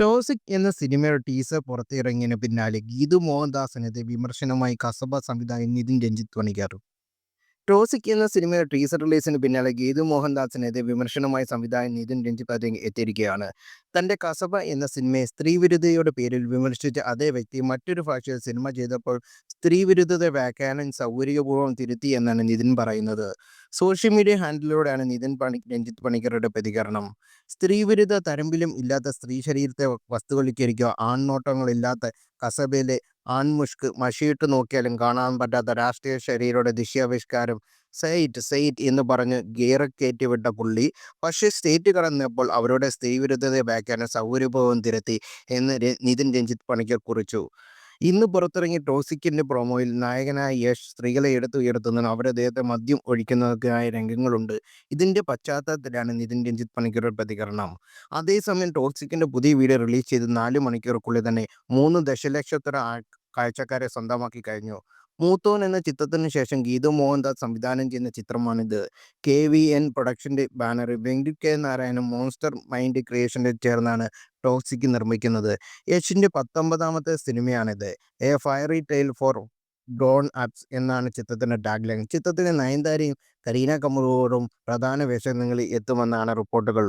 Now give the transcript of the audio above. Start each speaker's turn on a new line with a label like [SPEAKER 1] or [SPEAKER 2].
[SPEAKER 1] Taussig എന്ന സിനിമയുടെ teaser പുറത്തിറങ്ങിയതിന് പിന്നാലെ ഗീതു മോഹൻദാസിനെതിരെ വിമർശനവുമായി കസബ സംവിധായകൻ നിതിൻ രഞ്ജിത്ത് പണിക്കർ. ടോസിക് എന്ന സിനിമയുടെ ടീസർ റിലീസിന് പിന്നാലെ ഗീതു മോഹൻദാസിനെതിരെ വിമർശനമായി സംവിധായകൻ നിതിൻ രഞ്ജിത്ത് എത്തിയിരിക്കുകയാണ്. തന്റെ കസബ എന്ന സിനിമയെ സ്ത്രീവിരുദ്ധയുടെ പേരിൽ വിമർശിച്ച അതേ വ്യക്തി മറ്റൊരു ഭാഷയിൽ സിനിമ ചെയ്തപ്പോൾ സ്ത്രീവിരുദ്ധത വ്യാഖ്യാനം സൗകര്യപൂർവം തിരുത്തി എന്നാണ് നിതിൻ പറയുന്നത്. സോഷ്യൽ മീഡിയ ഹാൻഡിലൂടെയാണ് നിതിൻ പണി രഞ്ജിത്ത് പണിക്കരുടെ പ്രതികരണം. സ്ത്രീവിരുദ്ധ തരമ്പിലും ഇല്ലാത്ത സ്ത്രീ ശരീരത്തെ വസ്തുവൽക്കരിക്കുക, ആൺനോട്ടങ്ങളില്ലാത്ത കസബയിലെ ആൺമുഷ്ക് മഷിയിട്ട് നോക്കിയാലും കാണാൻ പറ്റാത്ത രാഷ്ട്രീയ ശരീരയുടെ ദിശ്യാവിഷ്കാരം സെയ്റ്റ് സെയ്റ്റ് എന്ന് പറഞ്ഞ് ഗിയറേറ്റിവിട്ട പുള്ളി പക്ഷേ സ്റ്റേറ്റ് കടന്നപ്പോൾ അവരുടെ സ്ത്രീവിരുദ്ധതയെ വ്യാഖ്യാനം സൗകര്യപൂർവം തിരുത്തി എന്ന് നിതിൻ രഞ്ജിത്ത് പണിക്കർ കുറിച്ചു. ഇന്ന് പുറത്തിറങ്ങിയ ടോസിക്കിന്റെ പ്രൊമോയിൽ നായകനായ യശ് സ്ത്രീകളെ എടുത്തുയർത്തുന്നതിനും അവരുടെ ദേഹത്തെ മദ്യം ഒഴിക്കുന്നതൊക്കെയായ രംഗങ്ങളുണ്ട്. ഇതിന്റെ പശ്ചാത്തലത്തിലാണ് നിതിൻ രഞ്ജിത്ത് പണിക്കരുടെ പ്രതികരണം. അതേസമയം ടോസിക്കിന്റെ പുതിയ വീഡിയോ റിലീസ് ചെയ്ത് നാല് മണിക്കൂർക്കുള്ളിൽ തന്നെ മൂന്ന് ദശലക്ഷത്തോളം കാഴ്ചക്കാരെ സ്വന്തമാക്കി കഴിഞ്ഞു. മൂത്തോൻ എന്ന ചിത്രത്തിന് ശേഷം ഗീതു മോഹൻദാസ് സംവിധാനം ചെയ്യുന്ന ചിത്രമാണിത്. കെ വി എൻ പ്രൊഡക്ഷന്റെ ബാനറിൽ വെങ്കി കെ നാരായണും മോൺസ്റ്റർ മൈൻഡ് ക്രിയേഷന്റെ ചേർന്നാണ് ടോക്സിക്ക് നിർമ്മിക്കുന്നത്. യശിന്റെ പത്തൊമ്പതാമത്തെ സിനിമയാണിത്. എ ഫയറി ടെയിൽ ഫോർ ഡോൺ അപ്സ് എന്നാണ് ചിത്രത്തിന്റെ ടാഗ്ലൈൻ. ചിത്രത്തിലെ നയൻതാരയും കരീന കപൂറും പ്രധാന വേഷങ്ങളിൽ എത്തുമെന്നാണ് റിപ്പോർട്ടുകൾ.